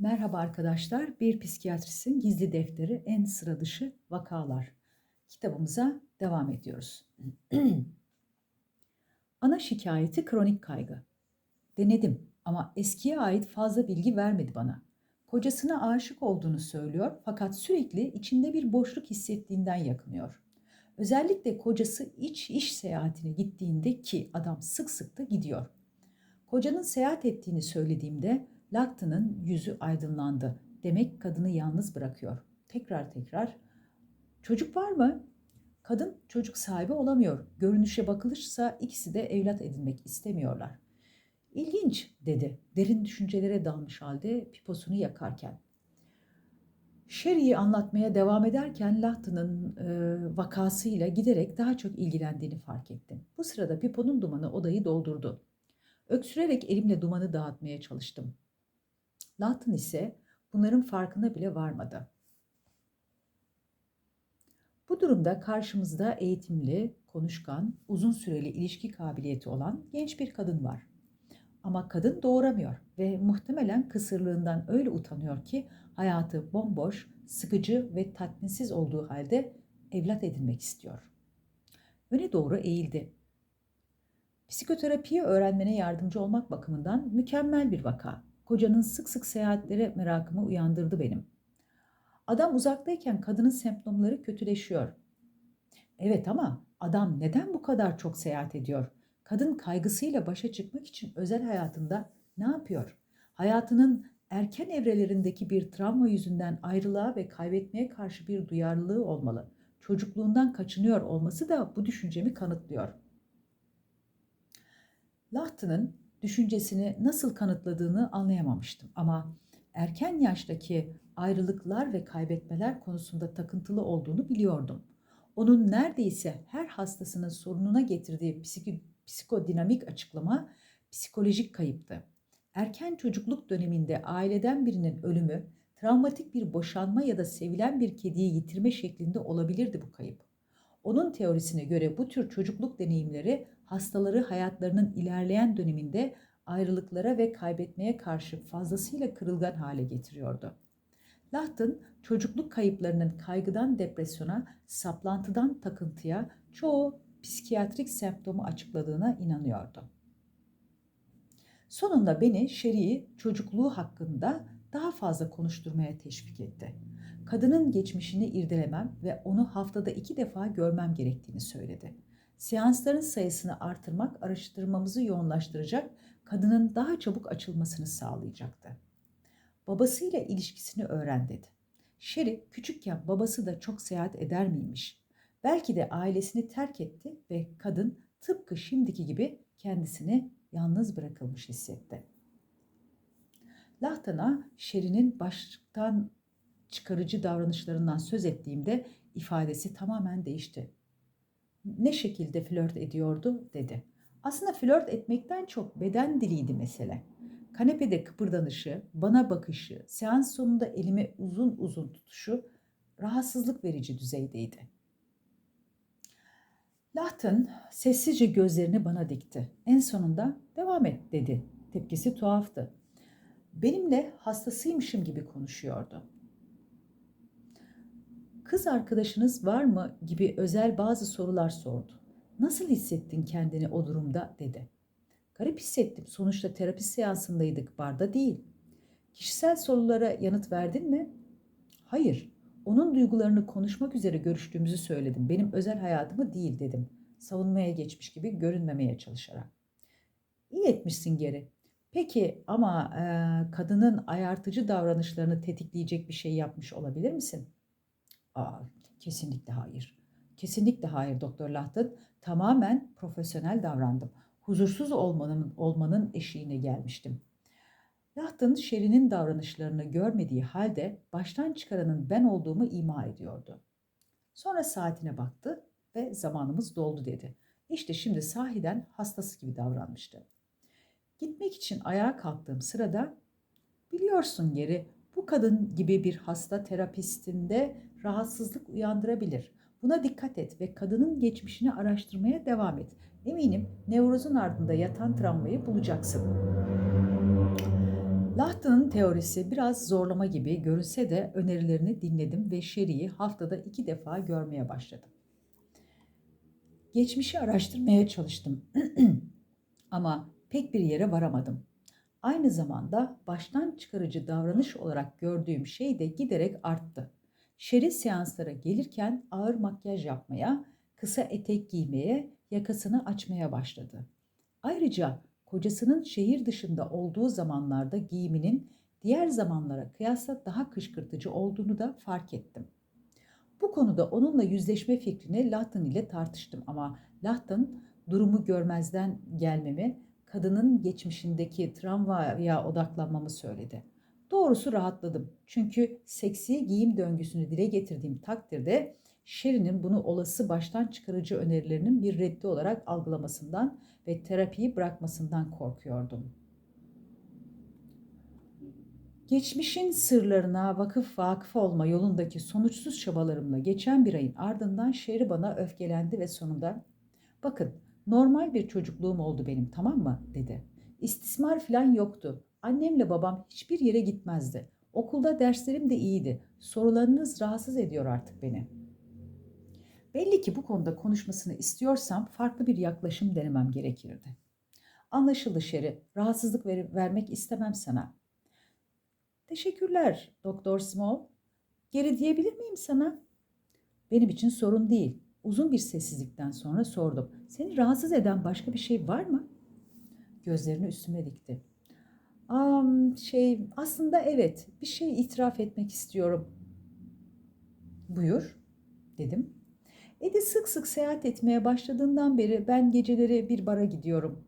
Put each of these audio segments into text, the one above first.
Merhaba arkadaşlar. Bir psikiyatrisin gizli defteri en sıra dışı vakalar. Kitabımıza devam ediyoruz. Ana şikayeti kronik kaygı. Denedim ama eskiye ait fazla bilgi vermedi bana. Kocasına aşık olduğunu söylüyor fakat sürekli içinde bir boşluk hissettiğinden yakınıyor. Özellikle kocası iç iş seyahatine gittiğinde ki adam sık sık da gidiyor. Kocanın seyahat ettiğini söylediğimde Lacton'ın yüzü aydınlandı. Demek kadını yalnız bırakıyor. Tekrar tekrar. Çocuk var mı? Kadın çocuk sahibi olamıyor. Görünüşe bakılırsa ikisi de evlat edinmek istemiyorlar. İlginç dedi. Derin düşüncelere dalmış halde piposunu yakarken. Sherry'i anlatmaya devam ederken Lachtan'ın e, vakasıyla giderek daha çok ilgilendiğini fark ettim. Bu sırada piponun dumanı odayı doldurdu. Öksürerek elimle dumanı dağıtmaya çalıştım. Lawton ise bunların farkına bile varmadı. Bu durumda karşımızda eğitimli, konuşkan, uzun süreli ilişki kabiliyeti olan genç bir kadın var. Ama kadın doğuramıyor ve muhtemelen kısırlığından öyle utanıyor ki hayatı bomboş, sıkıcı ve tatminsiz olduğu halde evlat edinmek istiyor. Öne doğru eğildi. Psikoterapiyi öğrenmene yardımcı olmak bakımından mükemmel bir vaka. Kocanın sık sık seyahatlere merakımı uyandırdı benim. Adam uzaktayken kadının semptomları kötüleşiyor. Evet ama adam neden bu kadar çok seyahat ediyor? Kadın kaygısıyla başa çıkmak için özel hayatında ne yapıyor? Hayatının erken evrelerindeki bir travma yüzünden ayrılığa ve kaybetmeye karşı bir duyarlılığı olmalı. Çocukluğundan kaçınıyor olması da bu düşüncemi kanıtlıyor. Lahtı'nın düşüncesini nasıl kanıtladığını anlayamamıştım ama erken yaştaki ayrılıklar ve kaybetmeler konusunda takıntılı olduğunu biliyordum. Onun neredeyse her hastasının sorununa getirdiği psikodinamik açıklama psikolojik kayıptı. Erken çocukluk döneminde aileden birinin ölümü, travmatik bir boşanma ya da sevilen bir kediyi yitirme şeklinde olabilirdi bu kayıp. Onun teorisine göre bu tür çocukluk deneyimleri hastaları hayatlarının ilerleyen döneminde ayrılıklara ve kaybetmeye karşı fazlasıyla kırılgan hale getiriyordu. Lahten çocukluk kayıplarının kaygıdan depresyona, saplantıdan takıntıya çoğu psikiyatrik semptomu açıkladığına inanıyordu. Sonunda beni Şeri'yi çocukluğu hakkında daha fazla konuşturmaya teşvik etti. Kadının geçmişini irdelemem ve onu haftada iki defa görmem gerektiğini söyledi. Seansların sayısını artırmak araştırmamızı yoğunlaştıracak, kadının daha çabuk açılmasını sağlayacaktı. Babasıyla ilişkisini öğren dedi. Sherry küçükken babası da çok seyahat eder miymiş? Belki de ailesini terk etti ve kadın tıpkı şimdiki gibi kendisini yalnız bırakılmış hissetti. Lahtan'a Sherry'nin baştan çıkarıcı davranışlarından söz ettiğimde ifadesi tamamen değişti ne şekilde flört ediyordu dedi. Aslında flört etmekten çok beden diliydi mesele. Kanepede kıpırdanışı, bana bakışı, seans sonunda elimi uzun uzun tutuşu rahatsızlık verici düzeydeydi. Lahten sessizce gözlerini bana dikti. En sonunda devam et dedi. Tepkisi tuhaftı. Benimle hastasıymışım gibi konuşuyordu kız arkadaşınız var mı gibi özel bazı sorular sordu. Nasıl hissettin kendini o durumda dedi. Garip hissettim. Sonuçta terapi seansındaydık, barda değil. Kişisel sorulara yanıt verdin mi? Hayır. Onun duygularını konuşmak üzere görüştüğümüzü söyledim. Benim özel hayatımı değil dedim. Savunmaya geçmiş gibi görünmemeye çalışarak. İyi etmişsin geri. Peki ama e, kadının ayartıcı davranışlarını tetikleyecek bir şey yapmış olabilir misin?'' Aa, kesinlikle hayır. Kesinlikle hayır Doktor Lahten. Tamamen profesyonel davrandım. Huzursuz olmanın, olmanın eşiğine gelmiştim. Lahten Şeri'nin davranışlarını görmediği halde baştan çıkaranın ben olduğumu ima ediyordu. Sonra saatine baktı ve zamanımız doldu dedi. İşte şimdi sahiden hastası gibi davranmıştı. Gitmek için ayağa kalktığım sırada biliyorsun geri bu kadın gibi bir hasta terapistinde rahatsızlık uyandırabilir. Buna dikkat et ve kadının geçmişini araştırmaya devam et. Eminim nevrozun ardında yatan travmayı bulacaksın. Lahtı'nın teorisi biraz zorlama gibi görünse de önerilerini dinledim ve Sherry'i haftada iki defa görmeye başladım. Geçmişi araştırmaya çalıştım ama pek bir yere varamadım. Aynı zamanda baştan çıkarıcı davranış olarak gördüğüm şey de giderek arttı. Sherry seanslara gelirken ağır makyaj yapmaya, kısa etek giymeye, yakasını açmaya başladı. Ayrıca kocasının şehir dışında olduğu zamanlarda giyiminin diğer zamanlara kıyasla daha kışkırtıcı olduğunu da fark ettim. Bu konuda onunla yüzleşme fikrini Lahten ile tartıştım ama Lahten durumu görmezden gelmemi, kadının geçmişindeki travmaya odaklanmamı söyledi. Doğrusu rahatladım. Çünkü seksi giyim döngüsünü dile getirdiğim takdirde Sherry'nin bunu olası baştan çıkarıcı önerilerinin bir reddi olarak algılamasından ve terapiyi bırakmasından korkuyordum. Geçmişin sırlarına vakıf vakıf olma yolundaki sonuçsuz çabalarımla geçen bir ayın ardından Sherry bana öfkelendi ve sonunda bakın normal bir çocukluğum oldu benim tamam mı dedi. İstismar falan yoktu. Annemle babam hiçbir yere gitmezdi. Okulda derslerim de iyiydi. Sorularınız rahatsız ediyor artık beni. Belli ki bu konuda konuşmasını istiyorsam farklı bir yaklaşım denemem gerekirdi. Anlaşıldı Şeri. Rahatsızlık ver- vermek istemem sana. Teşekkürler Doktor Small. Geri diyebilir miyim sana? Benim için sorun değil. Uzun bir sessizlikten sonra sordum. Seni rahatsız eden başka bir şey var mı? Gözlerini üstüme dikti. Um, şey aslında evet bir şey itiraf etmek istiyorum. Buyur dedim. Edi sık sık seyahat etmeye başladığından beri ben geceleri bir bara gidiyorum.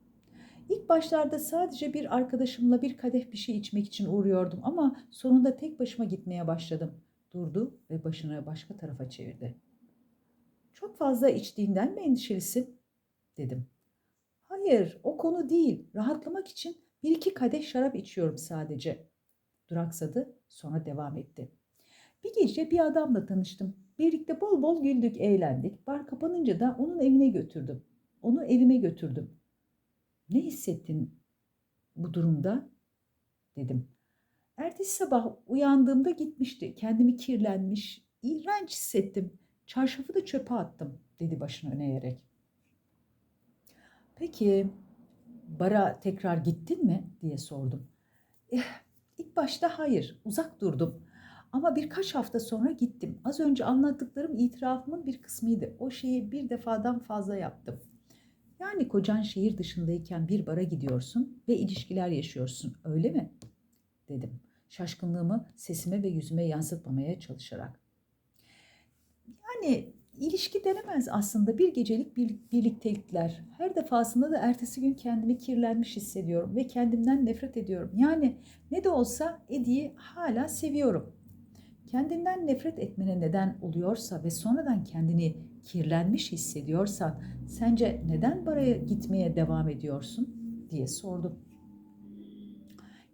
İlk başlarda sadece bir arkadaşımla bir kadeh bir şey içmek için uğruyordum ama sonunda tek başıma gitmeye başladım. Durdu ve başını başka tarafa çevirdi. Çok fazla içtiğinden mi endişelisin? dedim. Hayır, o konu değil. Rahatlamak için bir iki kadeh şarap içiyorum sadece. Duraksadı, sonra devam etti. Bir gece bir adamla tanıştım. Birlikte bol bol güldük, eğlendik. Bar kapanınca da onun evine götürdüm. Onu evime götürdüm. Ne hissettin bu durumda? dedim. Ertesi sabah uyandığımda gitmişti. Kendimi kirlenmiş, iğrenç hissettim. Çarşafı da çöpe attım, dedi başını öne eğerek. Peki bara tekrar gittin mi diye sordum. Eh, ilk başta hayır, uzak durdum. Ama birkaç hafta sonra gittim. Az önce anlattıklarım itirafımın bir kısmıydı. O şeyi bir defadan fazla yaptım. Yani kocan şehir dışındayken bir bara gidiyorsun ve ilişkiler yaşıyorsun, öyle mi? dedim. Şaşkınlığımı sesime ve yüzüme yansıtmamaya çalışarak. Yani ilişki denemez aslında bir gecelik bir, birliktelikler. Her defasında da ertesi gün kendimi kirlenmiş hissediyorum ve kendimden nefret ediyorum. Yani ne de olsa Eddie'yi hala seviyorum. Kendinden nefret etmene neden oluyorsa ve sonradan kendini kirlenmiş hissediyorsan sence neden baraya gitmeye devam ediyorsun diye sordum.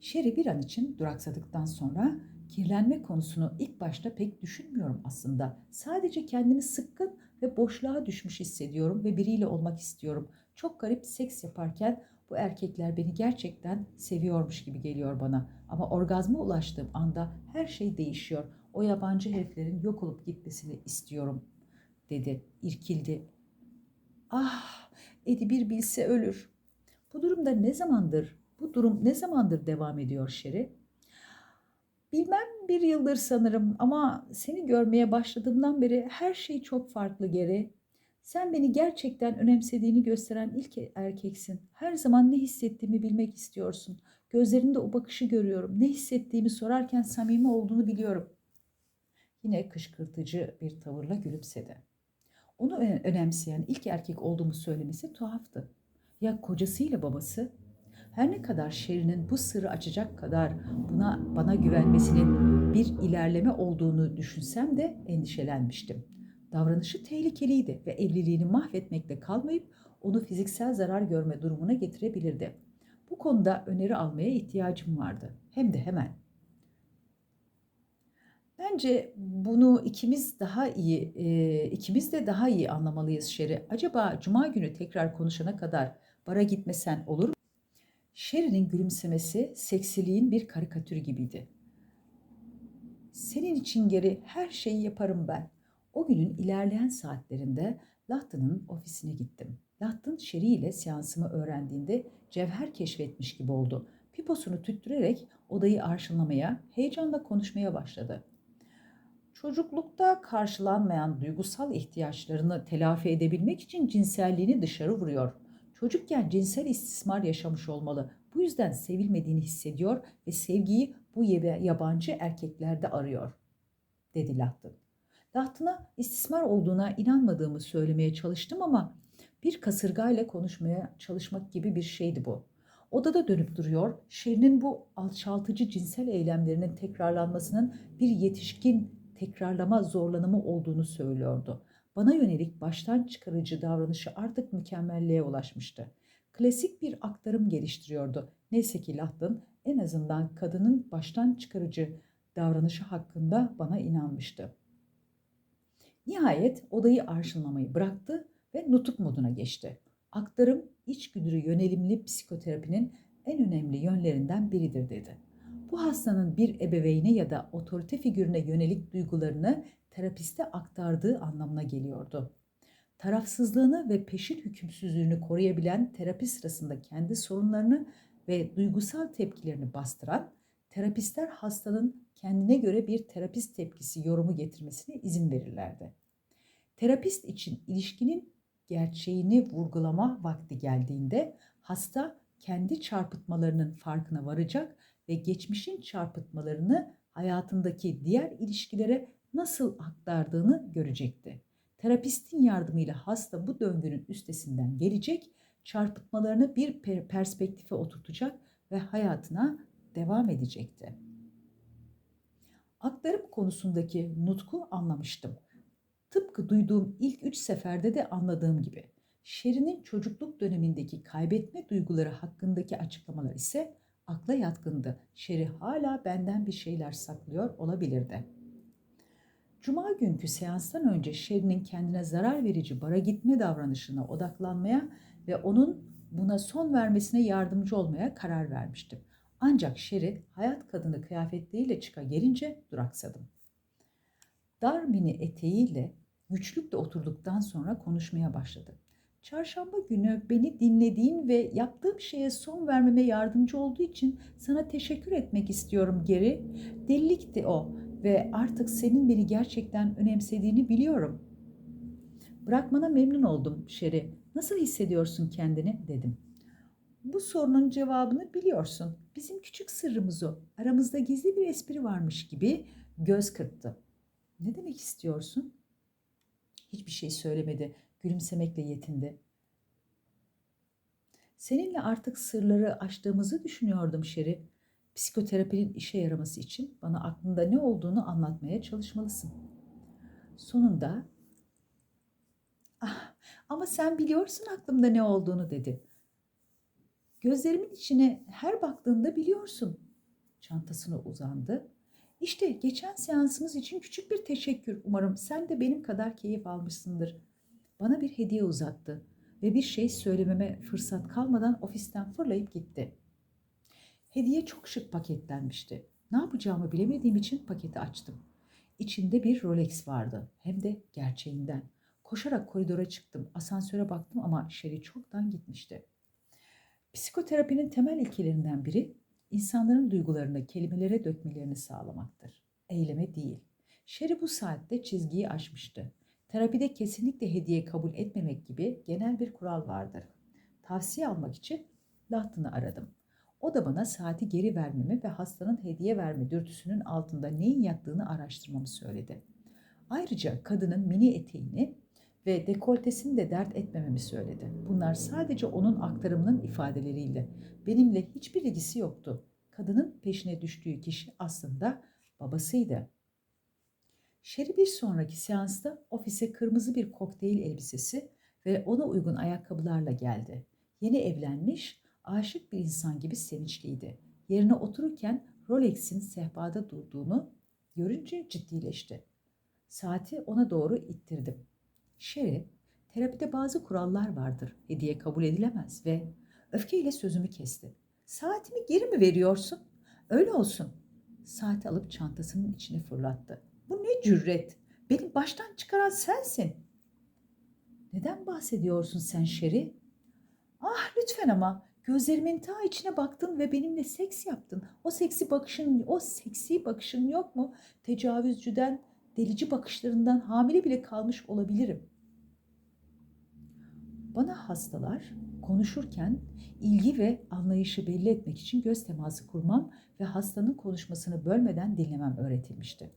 Sherry bir an için duraksadıktan sonra kirlenme konusunu ilk başta pek düşünmüyorum aslında. Sadece kendimi sıkkın ve boşluğa düşmüş hissediyorum ve biriyle olmak istiyorum. Çok garip seks yaparken bu erkekler beni gerçekten seviyormuş gibi geliyor bana. Ama orgazma ulaştığım anda her şey değişiyor. O yabancı heriflerin yok olup gitmesini istiyorum dedi, irkildi. Ah, Edi bir bilse ölür. Bu durumda ne zamandır, bu durum ne zamandır devam ediyor Şeri? Bilmem bir yıldır sanırım ama seni görmeye başladığımdan beri her şey çok farklı geri. Sen beni gerçekten önemsediğini gösteren ilk erkeksin. Her zaman ne hissettiğimi bilmek istiyorsun. Gözlerinde o bakışı görüyorum. Ne hissettiğimi sorarken samimi olduğunu biliyorum. Yine kışkırtıcı bir tavırla gülümsedi. Onu önemseyen ilk erkek olduğumu söylemesi tuhaftı. Ya kocasıyla babası? Her ne kadar Şerin'in bu sırrı açacak kadar buna bana güvenmesinin bir ilerleme olduğunu düşünsem de endişelenmiştim. Davranışı tehlikeliydi ve evliliğini mahvetmekle kalmayıp onu fiziksel zarar görme durumuna getirebilirdi. Bu konuda öneri almaya ihtiyacım vardı. Hem de hemen. Bence bunu ikimiz daha iyi, e, ikimiz de daha iyi anlamalıyız Şeri. Acaba cuma günü tekrar konuşana kadar bara gitmesen olur mu? Sherry'nin gülümsemesi seksiliğin bir karikatürü gibiydi. Senin için geri her şeyi yaparım ben. O günün ilerleyen saatlerinde Lahtı'nın ofisine gittim. Lahtın Sherry ile seansımı öğrendiğinde cevher keşfetmiş gibi oldu. Piposunu tüttürerek odayı arşınlamaya, heyecanla konuşmaya başladı. Çocuklukta karşılanmayan duygusal ihtiyaçlarını telafi edebilmek için cinselliğini dışarı vuruyor. Çocukken cinsel istismar yaşamış olmalı. Bu yüzden sevilmediğini hissediyor ve sevgiyi bu yabancı erkeklerde arıyor, dedi Lahtın. Lahtın'a istismar olduğuna inanmadığımı söylemeye çalıştım ama bir kasırgayla konuşmaya çalışmak gibi bir şeydi bu. Odada dönüp duruyor, Şirin'in bu alçaltıcı cinsel eylemlerinin tekrarlanmasının bir yetişkin tekrarlama zorlanımı olduğunu söylüyordu. Bana yönelik baştan çıkarıcı davranışı artık mükemmelliğe ulaşmıştı. Klasik bir aktarım geliştiriyordu. Neyse ki Lahtın en azından kadının baştan çıkarıcı davranışı hakkında bana inanmıştı. Nihayet odayı arşınlamayı bıraktı ve nutuk moduna geçti. Aktarım içgüdülü yönelimli psikoterapinin en önemli yönlerinden biridir dedi. Bu hastanın bir ebeveyne ya da otorite figürüne yönelik duygularını terapiste aktardığı anlamına geliyordu. Tarafsızlığını ve peşin hükümsüzlüğünü koruyabilen terapi sırasında kendi sorunlarını ve duygusal tepkilerini bastıran terapistler hastanın kendine göre bir terapist tepkisi yorumu getirmesine izin verirlerdi. Terapist için ilişkinin gerçeğini vurgulama vakti geldiğinde hasta kendi çarpıtmalarının farkına varacak ve geçmişin çarpıtmalarını hayatındaki diğer ilişkilere nasıl aktardığını görecekti. Terapistin yardımıyla hasta bu döngünün üstesinden gelecek, çarpıtmalarını bir perspektife oturtacak ve hayatına devam edecekti. Aktarım konusundaki nutku anlamıştım. Tıpkı duyduğum ilk üç seferde de anladığım gibi. Şerin'in çocukluk dönemindeki kaybetme duyguları hakkındaki açıklamalar ise akla yatkındı. Şeri hala benden bir şeyler saklıyor olabilirdi. Cuma günkü seanstan önce Şeri'nin kendine zarar verici bara gitme davranışına odaklanmaya ve onun buna son vermesine yardımcı olmaya karar vermiştim. Ancak Şeri hayat kadını kıyafetleriyle çıka gelince duraksadım. Dar mini eteğiyle güçlükle oturduktan sonra konuşmaya başladı. Çarşamba günü beni dinlediğin ve yaptığım şeye son vermeme yardımcı olduğu için sana teşekkür etmek istiyorum geri. Delilikti o ve artık senin beni gerçekten önemsediğini biliyorum. Bırakmana memnun oldum Şeri. Nasıl hissediyorsun kendini dedim. Bu sorunun cevabını biliyorsun. Bizim küçük sırrımız o. Aramızda gizli bir espri varmış gibi göz kırptı. Ne demek istiyorsun? Hiçbir şey söylemedi. Gülümsemekle yetindi. Seninle artık sırları açtığımızı düşünüyordum Şeri. Psikoterapinin işe yaraması için bana aklında ne olduğunu anlatmaya çalışmalısın. Sonunda ah, ama sen biliyorsun aklımda ne olduğunu dedi. Gözlerimin içine her baktığında biliyorsun. Çantasına uzandı işte geçen seansımız için küçük bir teşekkür. Umarım sen de benim kadar keyif almışsındır. Bana bir hediye uzattı ve bir şey söylememe fırsat kalmadan ofisten fırlayıp gitti. Hediye çok şık paketlenmişti. Ne yapacağımı bilemediğim için paketi açtım. İçinde bir Rolex vardı. Hem de gerçeğinden. Koşarak koridora çıktım. Asansöre baktım ama Sherry çoktan gitmişti. Psikoterapinin temel ilkelerinden biri insanların duygularını kelimelere dökmelerini sağlamaktır. Eyleme değil. Sherry bu saatte çizgiyi aşmıştı. Terapide kesinlikle hediye kabul etmemek gibi genel bir kural vardır. Tavsiye almak için Lahtın'ı aradım. O da bana saati geri vermemi ve hastanın hediye verme dürtüsünün altında neyin yattığını araştırmamı söyledi. Ayrıca kadının mini eteğini ve dekoltesini de dert etmememi söyledi. Bunlar sadece onun aktarımının ifadeleriydi. Benimle hiçbir ilgisi yoktu. Kadının peşine düştüğü kişi aslında babasıydı. Şeri bir sonraki seansta ofise kırmızı bir kokteyl elbisesi ve ona uygun ayakkabılarla geldi. Yeni evlenmiş, aşık bir insan gibi sevinçliydi. Yerine otururken Rolex'in sehpada durduğunu görünce ciddileşti. Saati ona doğru ittirdim. Sherry, terapide bazı kurallar vardır. Hediye kabul edilemez ve öfkeyle sözümü kesti. Saatimi geri mi veriyorsun? Öyle olsun. Saati alıp çantasının içine fırlattı. Bu ne cüret? Beni baştan çıkaran sensin. Neden bahsediyorsun sen Şeri? Ah lütfen ama gözlerimin ta içine baktın ve benimle seks yaptın. O seksi bakışın, o seksi bakışın yok mu? Tecavüzcüden, delici bakışlarından hamile bile kalmış olabilirim. Bana hastalar konuşurken ilgi ve anlayışı belli etmek için göz teması kurmam ve hastanın konuşmasını bölmeden dinlemem öğretilmişti.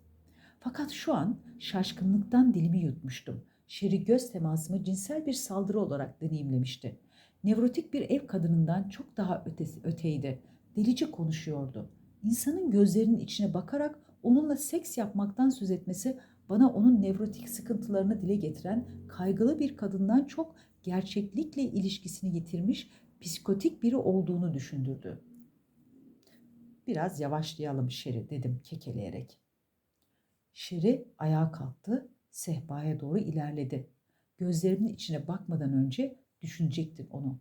Fakat şu an şaşkınlıktan dilimi yutmuştum. Şeri göz temasımı cinsel bir saldırı olarak deneyimlemişti. Nevrotik bir ev kadınından çok daha ötesi, öteydi. Delice konuşuyordu. İnsanın gözlerinin içine bakarak onunla seks yapmaktan söz etmesi bana onun nevrotik sıkıntılarını dile getiren kaygılı bir kadından çok gerçeklikle ilişkisini yitirmiş psikotik biri olduğunu düşündürdü. Biraz yavaşlayalım Şeri dedim kekeleyerek. Şeri ayağa kalktı, sehpaya doğru ilerledi. Gözlerimin içine bakmadan önce düşünecektim onu.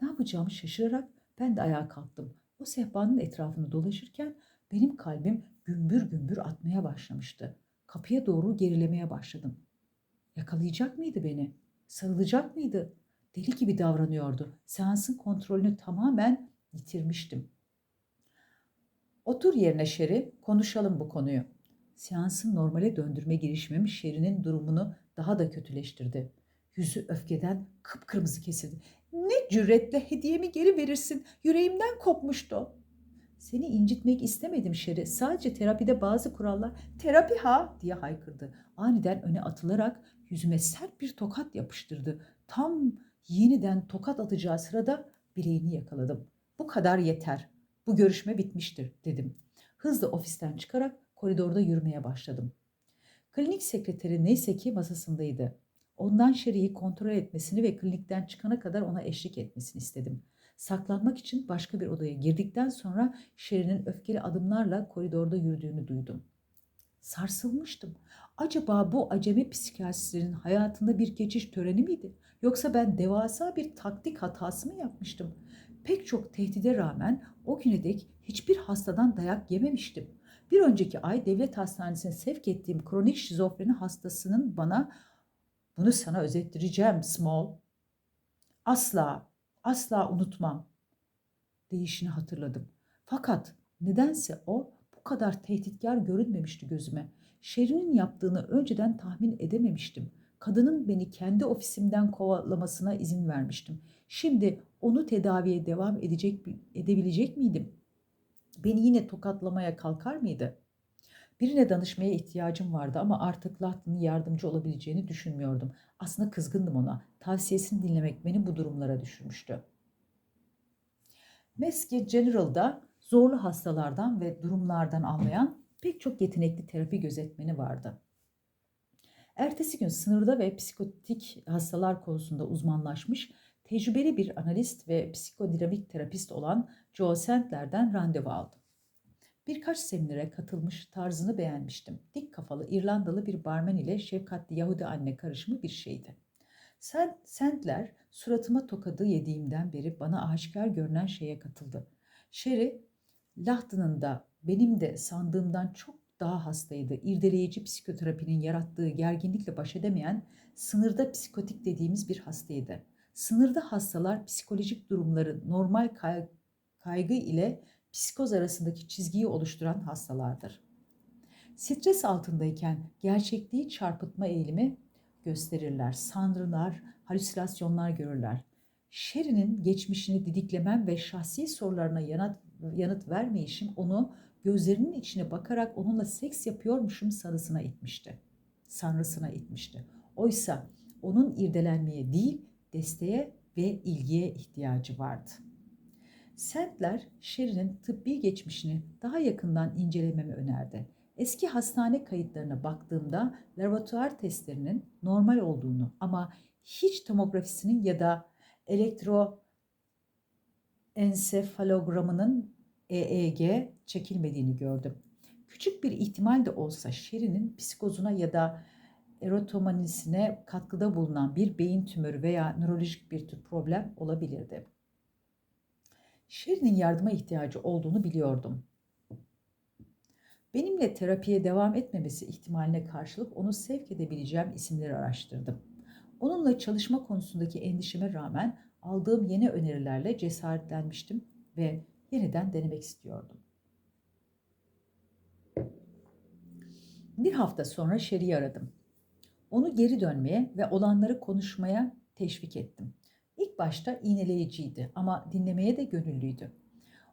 Ne yapacağımı şaşırarak ben de ayağa kalktım. O sehpanın etrafını dolaşırken benim kalbim gümbür gümbür atmaya başlamıştı. Kapıya doğru gerilemeye başladım. Yakalayacak mıydı beni? Sarılacak mıydı? Deli gibi davranıyordu. Seansın kontrolünü tamamen yitirmiştim. Otur yerine Şeri, konuşalım bu konuyu. Seansın normale döndürme girişimim Şeri'nin durumunu daha da kötüleştirdi. Yüzü öfkeden kıpkırmızı kesildi. Ne cüretle hediyemi geri verirsin? Yüreğimden kopmuştu. Seni incitmek istemedim Şeri. Sadece terapide bazı kurallar... Terapi ha diye haykırdı. Aniden öne atılarak yüzüme sert bir tokat yapıştırdı. Tam yeniden tokat atacağı sırada bileğini yakaladım. Bu kadar yeter. Bu görüşme bitmiştir dedim. Hızla ofisten çıkarak koridorda yürümeye başladım. Klinik sekreteri neyse ki masasındaydı. Ondan Şeri'yi kontrol etmesini ve klinikten çıkana kadar ona eşlik etmesini istedim. Saklanmak için başka bir odaya girdikten sonra Şeri'nin öfkeli adımlarla koridorda yürüdüğünü duydum. Sarsılmıştım. Acaba bu acemi psikiyatristlerin hayatında bir geçiş töreni miydi? Yoksa ben devasa bir taktik hatası mı yapmıştım? Pek çok tehdide rağmen o güne dek hiçbir hastadan dayak yememiştim. Bir önceki ay devlet hastanesine sevk ettiğim kronik şizofreni hastasının bana bunu sana özettireceğim Small. Asla, asla unutmam. Değişini hatırladım. Fakat nedense o bu kadar tehditkar görünmemişti gözüme. Şerin'in yaptığını önceden tahmin edememiştim. Kadının beni kendi ofisimden kovalamasına izin vermiştim. Şimdi onu tedaviye devam edecek edebilecek miydim? Beni yine tokatlamaya kalkar mıydı? Birine danışmaya ihtiyacım vardı ama artık Lahtin'in yardımcı olabileceğini düşünmüyordum. Aslında kızgındım ona. Tavsiyesini dinlemek beni bu durumlara düşürmüştü. Meski General'da zorlu hastalardan ve durumlardan anlayan pek çok yetenekli terapi gözetmeni vardı. Ertesi gün sınırda ve psikotik hastalar konusunda uzmanlaşmış tecrübeli bir analist ve psikodinamik terapist olan Joe Sandler'den randevu aldım. Birkaç seminere katılmış, tarzını beğenmiştim. Dik kafalı İrlandalı bir barmen ile şefkatli Yahudi anne karışımı bir şeydi. Sandler suratıma tokadı yediğimden beri bana aşikar görünen şeye katıldı. Sherry, Lahtı'nın da benim de sandığımdan çok daha hastaydı. İrdeleyici psikoterapinin yarattığı gerginlikle baş edemeyen sınırda psikotik dediğimiz bir hastaydı. Sınırda hastalar psikolojik durumları normal kaygı ile psikoz arasındaki çizgiyi oluşturan hastalardır. Stres altındayken gerçekliği çarpıtma eğilimi gösterirler. Sanrılar, halüsinasyonlar görürler. Sherry'nin geçmişini didiklemem ve şahsi sorularına yanıt, yanıt vermeyişim onu gözlerinin içine bakarak onunla seks yapıyormuşum sanrısına itmişti. Sanrısına itmişti. Oysa onun irdelenmeye değil, desteğe ve ilgiye ihtiyacı vardı. Sentler, Sherry'nin tıbbi geçmişini daha yakından incelememi önerdi. Eski hastane kayıtlarına baktığımda laboratuvar testlerinin normal olduğunu ama hiç tomografisinin ya da elektroensefalogramının EEG çekilmediğini gördüm. Küçük bir ihtimal de olsa Sherry'nin psikozuna ya da erotomanisine katkıda bulunan bir beyin tümörü veya nörolojik bir tür problem olabilirdi. Sherry'nin yardıma ihtiyacı olduğunu biliyordum. Benimle terapiye devam etmemesi ihtimaline karşılık onu sevk edebileceğim isimleri araştırdım. Onunla çalışma konusundaki endişeme rağmen aldığım yeni önerilerle cesaretlenmiştim ve yeniden denemek istiyordum. Bir hafta sonra Sherry'i aradım. Onu geri dönmeye ve olanları konuşmaya teşvik ettim. İlk başta iğneleyiciydi ama dinlemeye de gönüllüydü.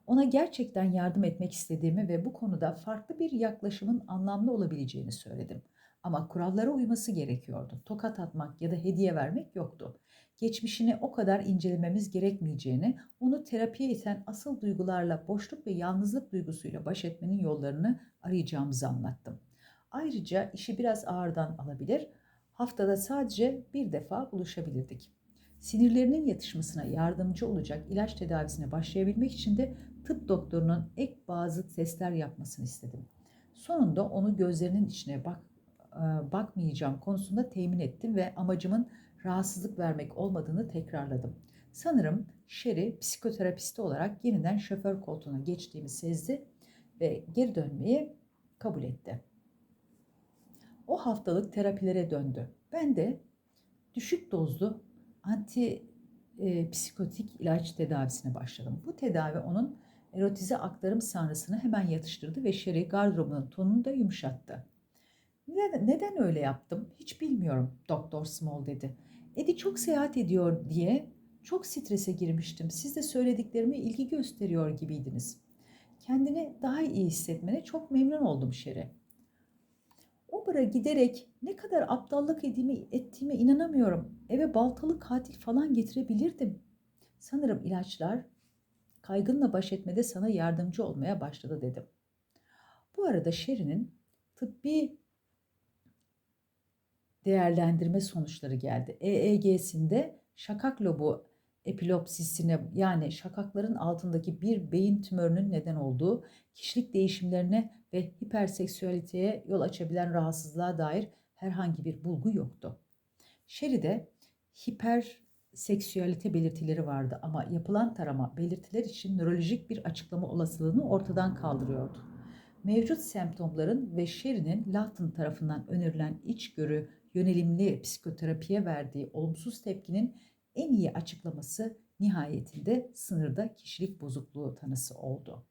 Ona gerçekten yardım etmek istediğimi ve bu konuda farklı bir yaklaşımın anlamlı olabileceğini söyledim. Ama kurallara uyması gerekiyordu. Tokat atmak ya da hediye vermek yoktu. Geçmişini o kadar incelememiz gerekmeyeceğini, onu terapiye iten asıl duygularla boşluk ve yalnızlık duygusuyla baş etmenin yollarını arayacağımızı anlattım. Ayrıca işi biraz ağırdan alabilir, haftada sadece bir defa buluşabilirdik. Sinirlerinin yatışmasına yardımcı olacak ilaç tedavisine başlayabilmek için de tıp doktorunun ek bazı testler yapmasını istedim. Sonunda onu gözlerinin içine bak, e, bakmayacağım konusunda temin ettim ve amacımın rahatsızlık vermek olmadığını tekrarladım. Sanırım Sherry psikoterapisti olarak yeniden şoför koltuğuna geçtiğimi sezdi ve geri dönmeyi kabul etti. O haftalık terapilere döndü. Ben de düşük dozlu anti e, psikotik ilaç tedavisine başladım. Bu tedavi onun erotize aktarım sanrısını hemen yatıştırdı ve Sherry gardırobunun tonunu da yumuşattı. Neden, neden öyle yaptım hiç bilmiyorum Doktor Small dedi. Eddie çok seyahat ediyor diye çok strese girmiştim. Siz de söylediklerime ilgi gösteriyor gibiydiniz. Kendini daha iyi hissetmene çok memnun oldum Sherry. Opera giderek ne kadar aptallık ettiğimi, ettiğime inanamıyorum. Eve baltalı katil falan getirebilirdim. Sanırım ilaçlar kaygınla baş etmede sana yardımcı olmaya başladı dedim. Bu arada Sherry'nin tıbbi değerlendirme sonuçları geldi. EEG'sinde şakak lobu epilepsisine yani şakakların altındaki bir beyin tümörünün neden olduğu kişilik değişimlerine ve hiperseksüaliteye yol açabilen rahatsızlığa dair herhangi bir bulgu yoktu. Sherry'de hiperseksüalite belirtileri vardı ama yapılan tarama belirtiler için nörolojik bir açıklama olasılığını ortadan kaldırıyordu. Mevcut semptomların ve Sherry'nin Lawton tarafından önerilen içgörü yönelimli psikoterapiye verdiği olumsuz tepkinin en iyi açıklaması nihayetinde sınırda kişilik bozukluğu tanısı oldu.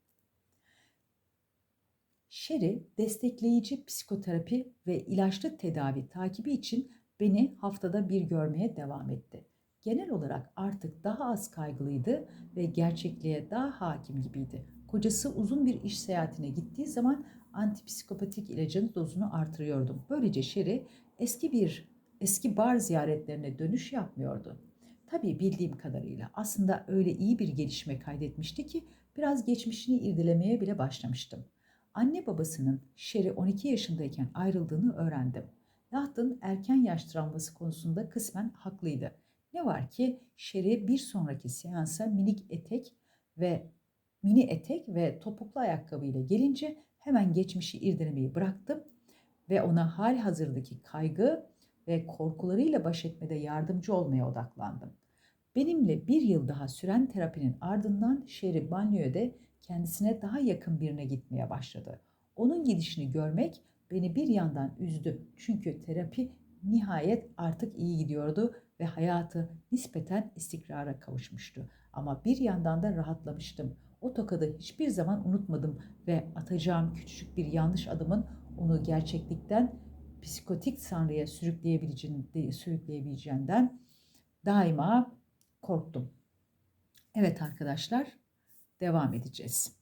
Sherry destekleyici psikoterapi ve ilaçlı tedavi takibi için beni haftada bir görmeye devam etti. Genel olarak artık daha az kaygılıydı ve gerçekliğe daha hakim gibiydi. Kocası uzun bir iş seyahatine gittiği zaman antipsikopatik ilacın dozunu artırıyordum. Böylece Sherry eski bir eski bar ziyaretlerine dönüş yapmıyordu. Tabii bildiğim kadarıyla aslında öyle iyi bir gelişme kaydetmişti ki biraz geçmişini irdelemeye bile başlamıştım. Anne babasının Sherry 12 yaşındayken ayrıldığını öğrendim. Lahtın erken yaş travması konusunda kısmen haklıydı. Ne var ki Sherry bir sonraki seansa minik etek ve mini etek ve topuklu ayakkabıyla gelince hemen geçmişi irdelemeyi bıraktım ve ona hal hazırdaki kaygı ve korkularıyla baş etmede yardımcı olmaya odaklandım. Benimle bir yıl daha süren terapinin ardından Sherry banyoda kendisine daha yakın birine gitmeye başladı. Onun gidişini görmek beni bir yandan üzdü. Çünkü terapi nihayet artık iyi gidiyordu ve hayatı nispeten istikrara kavuşmuştu. Ama bir yandan da rahatlamıştım. O tokadı hiçbir zaman unutmadım ve atacağım küçücük bir yanlış adımın onu gerçeklikten psikotik sanrıya sürükleyebileceğinden daima korktum. Evet arkadaşlar devam edeceğiz.